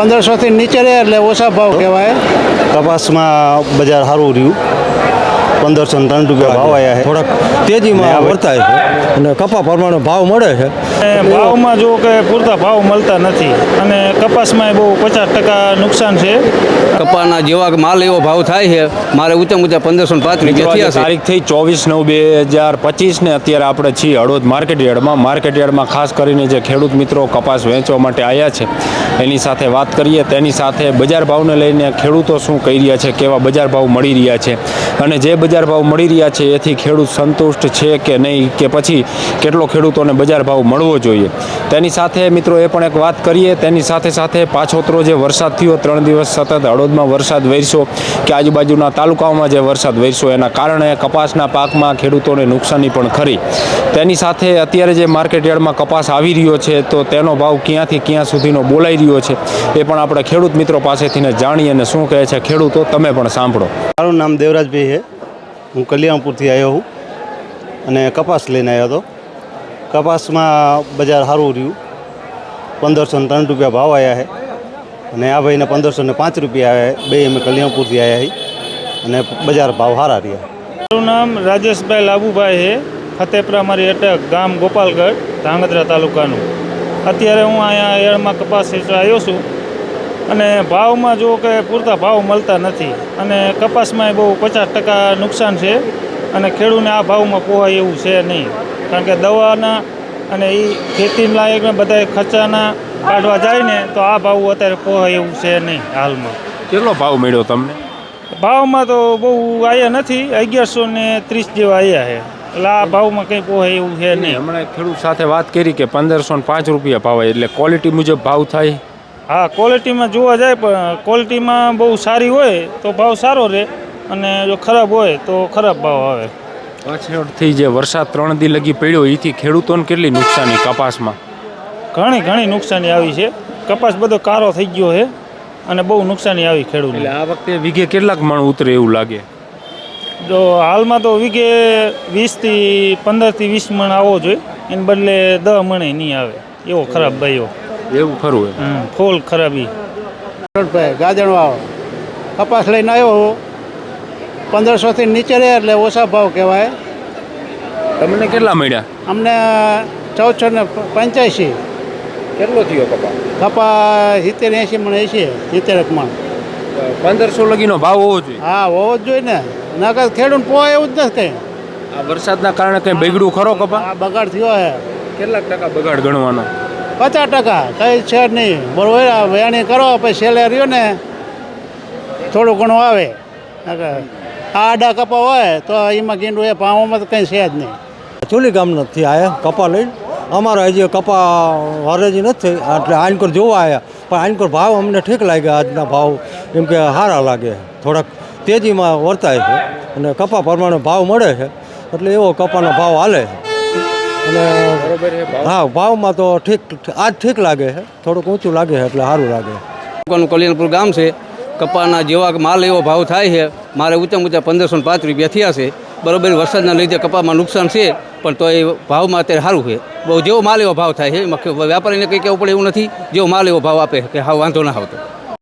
પંદરસોથી નીચે રહે એટલે ઓછા ભાવ કહેવાય. કપાસમાં બજાર સારું રહ્યું. પંદરસો ને ત્રણ રૂપિયા ભાવ આવ્યા છે. થોડાક તેજીમાં વર્તાય છે. અને કપા પ્રમાણે ભાવ મળે છે. ભાવમાં જો કે પૂરતા ભાવ મળતા નથી. અને કપાસમાં બહુ પચાસ ટકા નુકસાન છે. કપાના જેવા માલ એવો ભાવ થાય છે મારે ઉત્તમ ઊંચા પંદરસો ને પાંચ રૂપિયા થયા તારીખ થઈ ચોવીસ નવ બે હજાર પચીસ ને અત્યારે આપણે છીએ હળવદ માર્કેટ યાર્ડમાં. માર્કેટ યાર્ડમાં ખાસ કરીને જે ખેડૂત મિત્રો કપાસ વેચવા માટે આવ્યા છે એની સાથે વાત કરીએ તેની સાથે બજાર ભાવને લઈને ખેડૂતો શું કહી રહ્યા છે કેવા બજાર ભાવ મળી રહ્યા છે અને જે બજાર ભાવ મળી રહ્યા છે? એથી ખેડૂત સંતુષ્ટ છે કે નહીં? કે પછી કેટલો ખેડૂતોને બજાર ભાવ મળવો જોઈએ? તેની સાથે મિત્રો એ પણ એક વાત કરીએ. તેની સાથે સાથે પાછોતરો જે વરસાદ થયો, ત્રણ દિવસ સતત હળોદમાં વરસાદ વરસ્યો, કે આજુબાજુના તાલુકાઓમાં જે વરસાદ વરસ્યો, એના કારણે કપાસના પાકમાં ખેડૂતોને નુકસાની પણ ખરી. તેની સાથે અત્યારે જે માર્કેટ યાર્ડમાં કપાસ આવી રહ્યો છે, તો તેનો ભાવ ક્યાંથી ક્યાં સુધીનો બોલાઈ રહ્યો છે, એ પણ આપણે ખેડૂત મિત્રો પાસેથીને જાણીએ અને શું કહે છે ખેડૂતો, તમે પણ સાંભળો. મારું નામ દેવરાજભાઈ છે. હું કલ્યાણપુરથી આવ્યો હું અને કપાસ લઈને આવ્યો હતો. કપાસમાં બજાર સારું રહ્યું. પંદરસો ને ત્રણ રૂપિયા ભાવ આવ્યા છે. અને આ ભાઈને પંદરસો ને પાંચ રૂપિયા આવ્યા બે અમે કલ્યાણપુરથી આવ્યા છીએ. અને બજાર ભાવ સારા રહ્યા. મારું નામ રાજેશભાઈ લાભુભાઈ છે. ફતેપરા મારી અટક ગામ ગોપાલગઢ, ધાંગધ્રા તાલુકાનું. અત્યારે હું અહીંયા એળમાં કપાસ આવ્યો છું. અને ભાવમાં જો કે પૂરતા ભાવ મળતા નથી. અને કપાસમાં બહુ પચાસ ટકા નુકસાન છે. અને ખેડૂતને આ ભાવમાં પોવાય એવું છે નહીં. કારણ કે દવાના અને એ ખેતી લાયક બધા ખર્ચાના કાઢવા જાય ને તો આ ભાવ અત્યારે પોહાય એવું છે નહીં હાલમાં. કેટલો ભાવ મળ્યો તમને? ભાવમાં તો બહુ આવ્યા નથી. અગિયારસો ને ત્રીસ જેવા આવ્યા છે. એટલે આ ભાવમાં કંઈ પોહાય એવું છે નહીં હમણાં ખેડૂત સાથે વાત કરી કે પંદરસો ને પાંચ રૂપિયા ભાવ એટલે ક્વોલિટી મુજબ ભાવ થાય? હા ક્વોલિટીમાં જોવા જાય પણ ક્વોલિટીમાં બહુ સારી હોય તો ભાવ સારો રહે અને જો ખરાબ હોય તો ખરાબ ભાવ આવે. પાછળથી જે વરસાદ ત્રણ દી લગી પડ્યો એથી ખેડૂતોને કેટલી નુકસાની કપાસમાં? ઘણી ઘણી નુકસાની આવી છે. કપાસ બધો કારો થઈ ગયો છે અને બહુ નુકસાની આવી ખેડૂતને. એટલે આ વખતે વીઘે કેટલાક મણ ઉતરે એવું લાગે? જો હાલમાં તો વીઘે વીસથી પંદરથી વીસ મણ આવવો જોઈએ. એને બદલે દસ મણે નહીં આવે. એવો ખરાબ ભાઈઓ એવું ખરું એમ. ફૂલ ખરાબી. ભાઈ ગાજણ વાવ. કપાસ લઈને આવ્યો હું. પંદરસોથી નીચે રહે એટલે ઓછા ભાવ કહેવાય. તમને કેટલા મળ્યા? અમને ચૌદસો ને પંચ્યાસી. કેટલો થયો કપા કપા સિત્તેર એંસી મણ એંસી સિત્તેર મણ. પંદરસો લગીનો ભાવ હોવો જોઈએ? હા હોવો જ જોઈએ ને. નકર ખેડૂત પોવા એવું જ નથી કંઈ. આ વરસાદના કારણે કંઈ બગડ્યું ખરો કપા આ બગાડ થયો હે. કેટલાક ટકા બગાડ ગણવાનો? પચાસ ટકા, કંઈ છે જ નહીં. બરોબર વેણી કરો, પછી સેલેરીઓ ને, થોડું ઘણું આવે. આડા કપા હોય, તો એમાં ગીંડું એ ભાવમાં તો કંઈ છે જ નહીં. ચૂલી ગામનાથી આવ્યા કપા લઈને. અમારા હજી કપા હરેજી નથી, એટલે આનકોર જોવા આવ્યા પણ આનકોર ભાવ અમને ઠીક લાગ્યા, આજના ભાવ. એમ કે સારા લાગે, થોડાક તેજીમાં વર્તાય છે. અને કપા પ્રમાણે ભાવ મળે છે. એટલે એવો કપાનો ભાવ હાલે છે. અને હા ભાવમાં તો ઠીક આજ ઠીક લાગે છે. થોડુંક ઊંચું લાગે છે એટલે સારું લાગે તાલુકાનું કલ્યાણપુર ગામ છે. કપાના જેવા માલ એવો ભાવ થાય છે. મારે ઊંચા ઊંચા પંદરસો પાંચ રૂપિયા થયા છે. બરોબર, વરસાદના લીધે કપામાં નુકસાન છે, પણ તો એ ભાવમાં અત્યારે સારું છે. બહુ જેવો માલ એવો ભાવ થાય છે. વેપારીને કંઈ કહેવું પડે એવું નથી. જેવો માલ એવો ભાવ આપે કે હા, વાંધો ના આવતો.